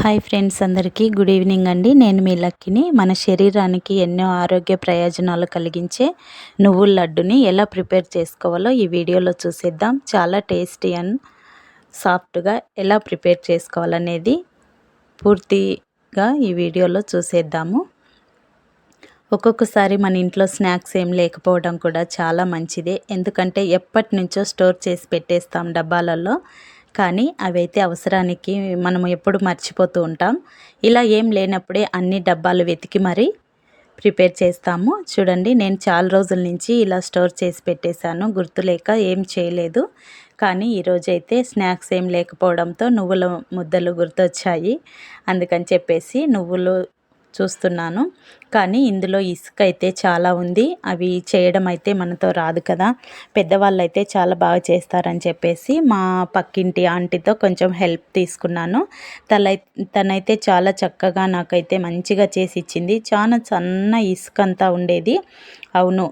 Hi friends అందరికీ good evening అండి. నేను మీ లక్కిని. మన శరీరానికి ఎన్నో ఆరోగ్య ప్రయోజనాలు కలిగించే నువ్వుల లడ్డుని ఎలా ప్రిపేర్ చేసుకోవాలో ఈ వీడియోలో చూసేద్దాం. చాలా టేస్టీ అండ్ సాఫ్ట్గా ఎలా ప్రిపేర్ చేసుకోవాలనేది పూర్తిగా ఈ వీడియోలో చూసేద్దాము. ఒక్కొక్కసారి మన ఇంట్లో స్నాక్స్ ఏం లేకపోవడం కూడా చాలా మంచిదే. ఎందుకంటే ఎప్పటి నుంచో స్టోర్ చేసి పెట్టేస్తాం డబ్బాలలో. కానీ అవైతే అవసరానికి మనం ఎప్పుడు మర్చిపోతూ ఉంటాం. ఇలా ఏం లేనప్పుడే అన్ని డబ్బాలు వెతికి మరీ ప్రిపేర్ చేస్తాము. చూడండి నేను చాలా రోజుల నుంచి ఇలా స్టోర్ చేసి పెట్టేశాను. గుర్తులేక ఏం చేయలేదు. కానీ ఈరోజైతే స్నాక్స్ ఏం లేకపోవడంతో నువ్వుల ముద్దలు గుర్తొచ్చాయి. అందుకని చెప్పేసి నువ్వులు చూస్తున్నాను. కానీ ఇందులో ఇసుక అయితే చాలా ఉంది. అవి చేయడం అయితే మనతో రాదు కదా. పెద్దవాళ్ళు అయితే చాలా బాగా చేస్తారని చెప్పేసి మా పక్కింటి ఆంటీతో కొంచెం హెల్ప్ తీసుకున్నాను. తలై తనైతే చాలా చక్కగా నాకైతే మంచిగా చేసి ఇచ్చింది. చాలా సన్న ఇసుక అంతా ఉండేది. అవును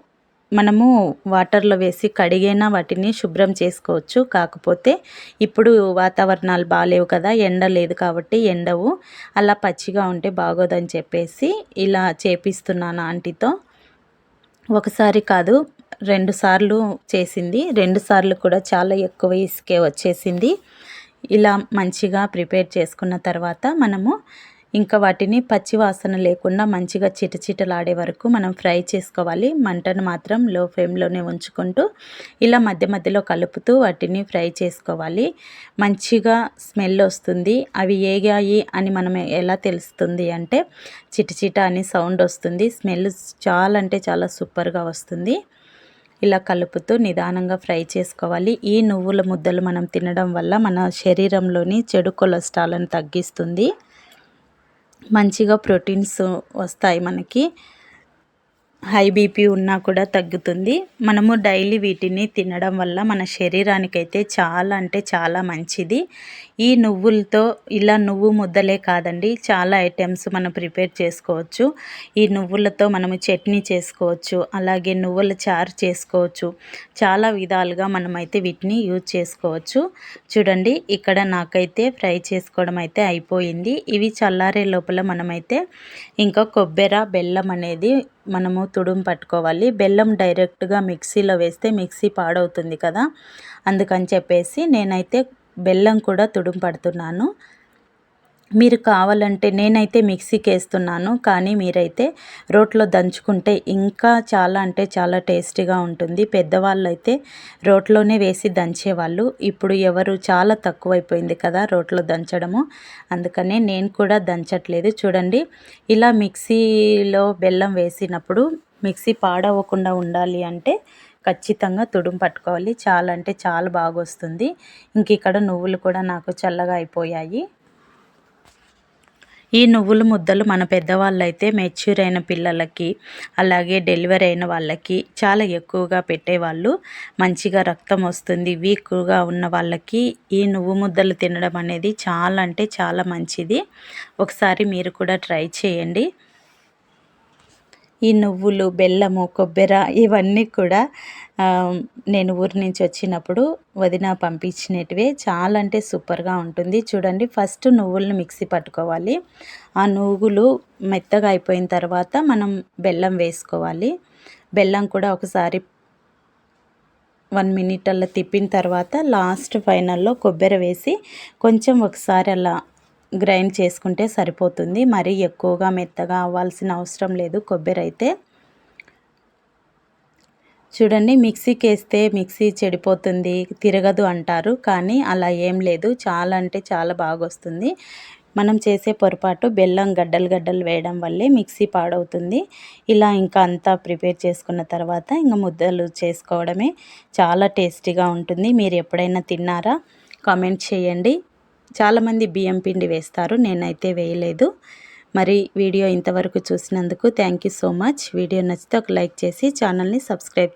మనము వాటర్లో వేసి కడిగైనా వాటిని శుభ్రం చేసుకోవచ్చు. కాకపోతే ఇప్పుడు వాతావరణాలు బాగాలేవు కదా ఎండ లేదు కాబట్టి ఎండవు. అలా పచ్చిగా ఉంటే బాగోదని చెప్పేసి ఇలా చేపిస్తున్నాను ఆంటీతో. ఒకసారి కాదు రెండు సార్లు చేసింది. రెండు సార్లు కూడా చాలా ఎక్కువ ఇసుకే వచ్చేసింది. ఇలా మంచిగా ప్రిపేర్ చేసుకున్న తర్వాత మనము ఇంకా వాటిని పచ్చి వాసన లేకుండా మంచిగా చిటచిటలాడే వరకు మనం ఫ్రై చేసుకోవాలి. మంటను మాత్రం లో ఫ్లేమ్లోనే ఉంచుకుంటూ ఇలా మధ్య మధ్యలో కలుపుతూ వాటిని ఫ్రై చేసుకోవాలి. మంచిగా స్మెల్ వస్తుంది. అవి ఏగాయి అని మనం ఎలా తెలుస్తుంది అంటే చిటచిట అని సౌండ్ వస్తుంది. స్మెల్ చాలా అంటే చాలా సూపర్గా వస్తుంది. ఇలా కలుపుతూ నిదానంగా ఫ్రై చేసుకోవాలి. ఈ నువ్వుల ముద్దలు మనం తినడం వల్ల మన శరీరంలోని చెడు కొలెస్ట్రాల్ని తగ్గిస్తుంది. మంచిగా ప్రోటీన్స్ వస్తాయి మనకి. హై బీపీ ఉన్నా కూడా తగ్గుతుంది. మనము డైలీ వీటిని తినడం వల్ల మన శరీరానికైతే చాలా అంటే చాలా మంచిది. ఈ నువ్వులతో ఇలా నువ్వు ముద్దలే కాదండి చాలా ఐటమ్స్ మనం ప్రిపేర్ చేసుకోవచ్చు. ఈ నువ్వులతో మనము చట్నీ చేసుకోవచ్చు అలాగే నువ్వుల చారు చేసుకోవచ్చు. చాలా విధాలుగా మనమైతే వీటిని యూజ్ చేసుకోవచ్చు. చూడండి ఇక్కడ నాకైతే ఫ్రై చేసుకోవడం అయితే అయిపోయింది. ఇవి చల్లారే లోపల మనమైతే ఇంకా కొబ్బెర బెల్లం అనేది మనము తుడుము పట్టుకోవాలి. బెల్లం డైరెక్ట్గా మిక్సీలో వేస్తే మిక్సీ పాడవుతుంది కదా. అందుకని చెప్పేసి నేనైతే బెల్లం కూడా తుడుము పడుతున్నాను. మీరు కావాలంటే నేనైతే మిక్సీకి వేస్తున్నాను కానీ మీరైతే రోట్లో దంచుకుంటే ఇంకా చాలా అంటే చాలా టేస్టీగా ఉంటుంది. పెద్దవాళ్ళు అయితే రోట్లోనే వేసి దంచేవాళ్ళు. ఇప్పుడు ఎవరు చాలా తక్కువైపోయింది కదా రోట్లో దంచడము. అందుకనే నేను కూడా దంచట్లేదు. చూడండి ఇలా మిక్సీలో బెల్లం వేసినప్పుడు మిక్సీ పాడవకుండా ఉండాలి అంటే ఖచ్చితంగా తుడుము పట్టుకోవాలి. చాలా అంటే చాలా బాగా వస్తుంది ఇంక ఇక్కడ నువ్వులు కూడా నాకు చల్లగా అయిపోయాయి. ఈ నువ్వుల ముద్దలు మన పెద్దవాళ్ళైతే మెచ్యూర్ అయిన పిల్లలకి అలాగే డెలివరీ అయిన వాళ్ళకి చాలా ఎక్కువగా పెట్టేవాళ్ళు. మంచిగా రక్తం వస్తుంది వీక్గా ఉన్న వాళ్ళకి ఈ నువ్వు ముద్దలు తినడం అనేది చాలా అంటే చాలా మంచిది. ఒకసారి మీరు కూడా ట్రై చేయండి. ఈ నువ్వులు బెల్లము కొబ్బెర ఇవన్నీ కూడా నేను ఊరి నుంచి వచ్చినప్పుడు వదిన పంపించినటివే. చాలా అంటే సూపర్గా ఉంటుంది. చూడండి ఫస్ట్ నువ్వులను మిక్సీ పట్టుకోవాలి. ఆ నువ్వులు మెత్తగా అయిపోయిన తర్వాత మనం బెల్లం వేసుకోవాలి. బెల్లం కూడా ఒకసారి వన్ మినిట్ అలా తిప్పిన తర్వాత లాస్ట్ ఫైనల్లో కొబ్బరి వేసి కొంచెం ఒకసారి అలా గ్రైండ్ చేసుకుంటే సరిపోతుంది. మరీ ఎక్కువగా మెత్తగా అవ్వాల్సిన అవసరం లేదు. కొబ్బరి అయితే చూడండి మిక్సీకి వేస్తే మిక్సీ చెడిపోతుంది తిరగదు అంటారు. కానీ అలా ఏం లేదు. చాలా అంటే చాలా బాగా వస్తుంది మనం చేసే పొరపాటు బెల్లం గడ్డలు గడ్డలు వేయడం వల్లే మిక్సీ పాడవుతుంది. ఇలా ఇంకా అంతా ప్రిపేర్ చేసుకున్న తర్వాత ఇంకా ముద్దలు చేసుకోవడమే చాలా టేస్టీగా ఉంటుంది. మీరు ఎప్పుడైనా తిన్నారా? కామెంట్ చేయండి. చాలామంది బియ్యం పిండి వేస్తారు నేనైతే వేయలేదు. మరి వీడియో ఇంతవరకు చూసినందుకు thank you so much. Video నచ్చితే ఒక లైక్ చేసి ఛానల్ని సబ్స్క్రైబ్